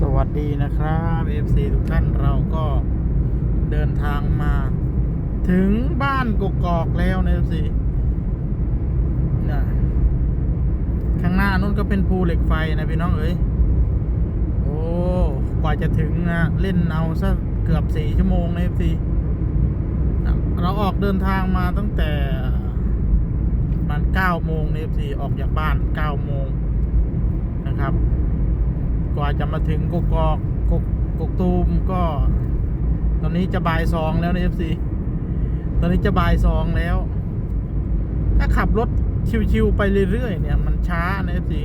สวัสดีนะครับ FC ทุกท่านเราก็เดินทางมา ถึงบ้านกกอกแล้วนะ FC นะข้างหน้านู้นก็เป็นภูเหล็กไฟนะพี่น้องเอ้ยโอ้กว่าจะถึงนะเล่นเอาซะเกือบสี่ชั่วโมงนะ FC นะเราออกเดินทางมาตั้งแต่ประมาณเก้าโมงนะ FC ออกจากบ้านเก้าโมงนะครับ กว่าจะมาถึงกกอกกกกกตูมก็ ตอนนี้จะบ่ายสองแล้วในเอฟซีตอนนี้จะบ่ายสองแล้ว ถ้าขับรถชิวๆไปเรื่อยๆเนี่ย มันช้าในเอฟซี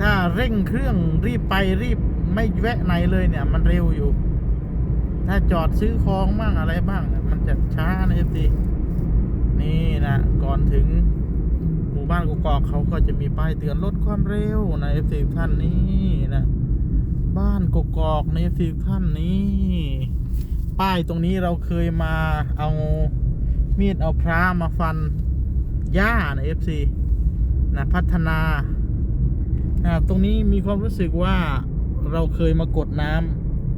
ถ้าเร่งเครื่องรีบไปรีบไม่แวะไหนเลยเนี่ย มันเร็วอยู่ ถ้าจอดซื้อของบ้างอะไรบ้างเนี่ยมันจะช้าในเอฟซีนี่นะก่อนถึง บ้านกกอกเขาก็จะมีป้ายเตือนลดความเร็วในเอฟซีท่านนี้นะบ้านกกอกในเอฟซีท่านนี้ ป้ายตรงนี้เราเคยมาเอามีดเอาพระมาฟันหญ้าในเอฟซีนะพัฒนานะตรงนี้มีความรู้สึกว่าเราเคยมากดน้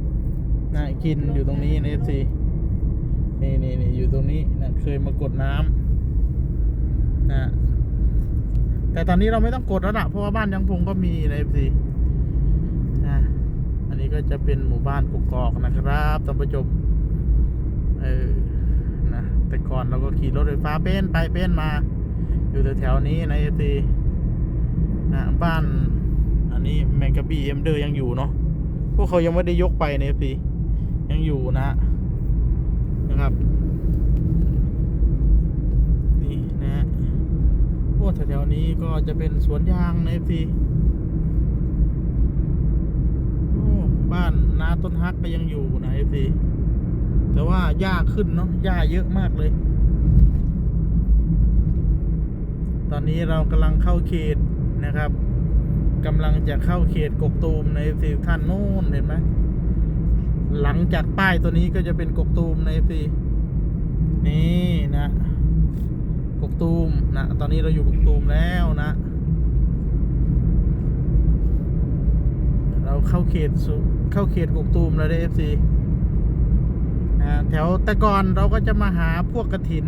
ำนะกินอยู่ตรงนี้ในเอฟซีนี่นี่นี่อยู่ตรงนี้นะเคยมากดน้ำนะ แต่ตอนนี้เราไม่ต้องกดแล้วละเพราะว่าบ้านยังพงก็มีในสินะอันนี้ก็จะเป็นหมู่บ้านกกอกนะครับท่านผู้ชมเออนะแต่ก่อนเราก็ขี่รถไฟฟ้าเป็นไปเป็นมา อยู่แถวๆนี้ในสินะบ้าน อันนี้แมงกะบี้เอ็มเดอร์ยังอยู่เนาะพวกเขายังไม่ได้ยกไปในสิยังอยู่นะนะครับนี่นะ พวกแถวๆนี้ก็จะเป็นสวนยางในฟีโอ้บ้านนาต้นฮักก็ยังอยู่นะฟีแต่ว่าหญ้าขึ้นเนาะหญ้าเยอะมากเลย ตอนนี้เรากำลังเข้าเขตนะครับกำลังจะเข้าเขตกกตูมในฟีท่านโน้นเห็นไหมหลังจากป้ายตัวนี้ก็จะเป็นกกตูมในฟีนี่นะ กกตูมนะตอนนี้เราอยู่กกตูมแล้วนะ เราเข้าเขตสุเข้าเขตกกตูมแล้วได้เอฟซีแถวแต่ก่อนเราก็จะมาหาพวกกระถิน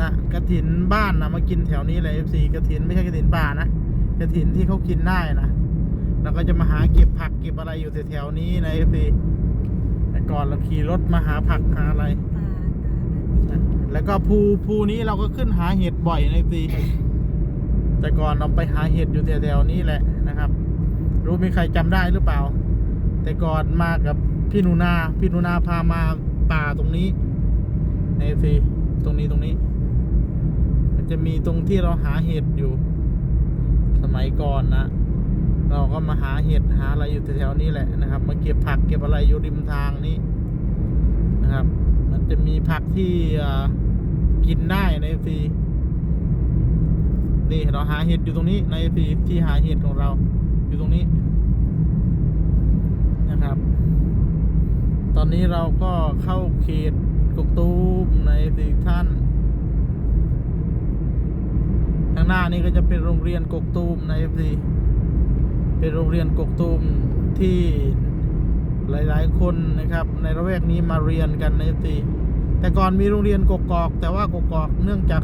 นะกระถินบ้านนะมากินแถวนี้เลยเอฟซีกระถินไม่ใช่กระถินป่านะกระถินที่เขากินได้นะเราก็จะมาหาเก็บผักเก็บอะไรอยู่แถวๆนี้นะเอฟซีแต่ก่อนเราขี่รถมาหาผักหาอะไร แล้วก็ภูภูนี้เราก็ขึ้นหาเห็ดบ่อยในปีแต่ก่อนเราไปหาเห็ดอยู่แถวๆนี้แหละนะครับ รู้มีใครจำได้หรือเปล่า แต่ก่อนมากับพี่หนูนาพี่หนูนาพามาป่าตรงนี้ในฟีตรงนี้ตรงนี้ มันจะมีตรงที่เราหาเห็ดอยู่ สมัยก่อนนะ เราก็มาหาเห็ดหาอะไรอยู่แถวๆนี้แหละนะครับ มาเก็บผักเก็บอะไรอยู่ริมทางนี้นะครับ มันจะมีผักที่อ่า กินได้ในฟรีนี่เราหาเห็ดอยู่ตรงนี้ในฟรีที่หาเห็ดของเราอยู่ตรงนี้นะครับ ตอนนี้เราก็เข้าเขตกกตูมในฟรีท่านข้างหน้านี้ก็จะเป็นโรงเรียนกกตูมในฟรีเป็นโรงเรียนกกตูมที่หลาย ๆ คนนะครับ ในระแวกนี้มาเรียนกันในฟรี แต่ก่อนมีโรงเรียนกกอก แต่ว่ากกอกเนื่องจาก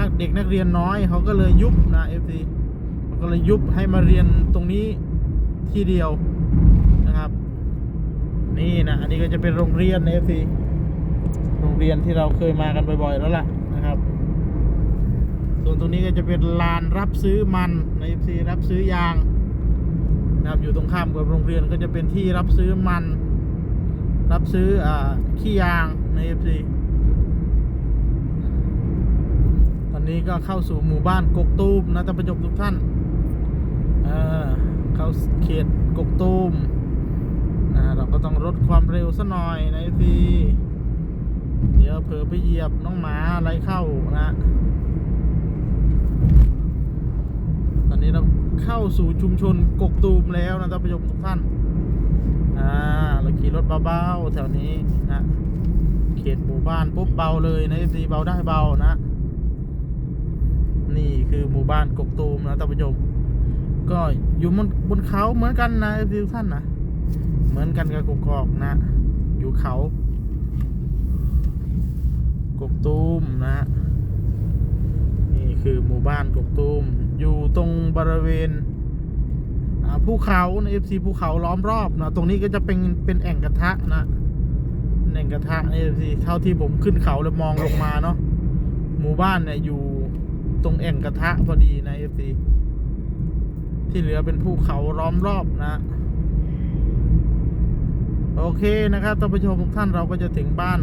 นักเด็กนักเรียนน้อยเขาก็เลยยุบนะเอฟซีก็เลยยุบให้มาเรียนตรงนี้ที่เดียวนะครับ นี่นะอันนี้ก็จะเป็นโรงเรียนในเอฟซีโรงเรียนที่เราเคยมากันบ่อยๆแล้วล่ะนะครับ ส่วนตรงนี้ก็จะเป็นลานรับซื้อมันในเอฟซีรับซื้อยางนะครับอยู่ตรงข้ามกับโรงเรียนก็จะเป็นที่รับซื้อมัน รับซื้ออขี้ยาง ใน FC ตอนนี้ก็เข้าสู่หมู่บ้านกกตูมนะท่านผู้ชมทุกท่านเออเข้าเขตกกตูมนะเราก็ต้องลดความเร็วซะหน่อยใน FC เดี๋ยวเผลอไปเหยียบน้องหมาอะไรเข้านะตอนนี้เราเข้าสู่ชุมชนกกตูมแล้วนะท่านผู้ชมทุกท่านอ่าเราขี่รถเบาๆแถวนี้นะ เขตหมู่บ้านปุ๊บเบาเลยนะซีเบาได้เบานะ นี่คือหมู่บ้านกกตูมนะท่านผู้ชมก็อยู่บนบนเขาเหมือนกันนะทุกท่านนะเหมือนกันกับกกอกนะ อยู่เขา กกตูมนะนี่คือหมู่บ้านกกตูม อยู่ตรงบริเวณภูเขาในเอฟซีภูเขาล้อมรอบนะตรงนี้ก็จะเป็นเป็นแอ่งกระทะนะ แอ่งกระทะในเอฟซีเท่าที่ผมขึ้นเขาแล้วมองลงมาเนาะหมู่บ้านเนี่ยอยู่ตรงแอ่งกระทะพอดีนะเอฟซีที่เหลือเป็นภูเขาล้อมรอบนะ โอเคนะครับท่านผู้ชมทุกท่านเราก็จะถึงบ้าน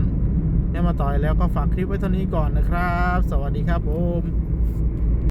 เนี่ยมาต่อยแล้วก็ฝากคลิปไว้เท่านี้ก่อนนะครับ สวัสดีครับผม